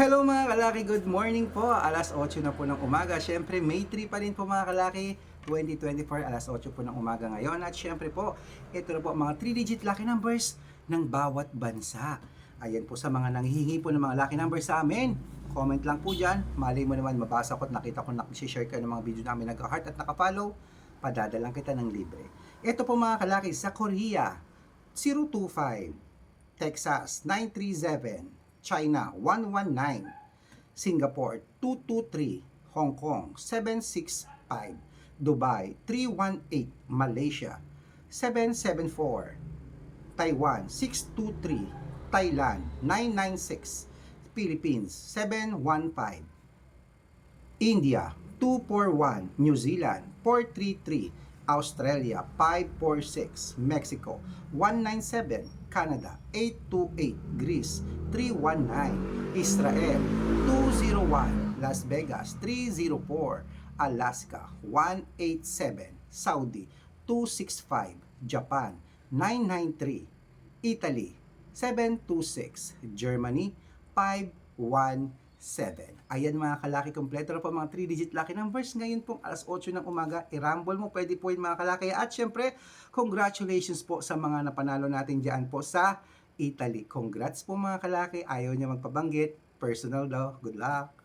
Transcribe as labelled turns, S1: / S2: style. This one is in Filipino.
S1: Hello mga kalaki, good morning po. Alas 8 na po ng umaga. Siyempre, May 3 pa rin po mga kalaki. 2024, alas 8 po ng umaga ngayon. At siyempre po, ito na po mga 3-digit lucky numbers ng bawat bansa. Ayan po sa mga nanghihingi po ng mga lucky numbers sa amin. Comment lang po dyan. Malay mo naman, mabasa ko at nakita ko nakishare kayo ng mga video namin nag-heart at nakapollow. Padadalang kita ng libre. Ito po mga kalaki, sa Korea, 025, Texas 937, China 119, Singapore 223, Hong Kong 765, Dubai 318, Malaysia 774, Taiwan 623, Thailand 996, Philippines 715, India 241, New Zealand 433, Australia 546, Mexico 197, Canada 828, Greece 319, Israel 201, Las Vegas 304, Alaska 187, Saudi 265, Japan 993, Italy 726, Germany 517. Ayan mga kalaki, kompleto na po mga 3-digit lucky numbers. Ngayon pong alas 8 ng umaga, i-rumble mo, pwede po yun mga kalaki. At syempre, congratulations po sa mga napanalo natin dyan po sa Italy. Congrats po mga kalaki, ayaw niya magpabanggit. Personal daw, good luck.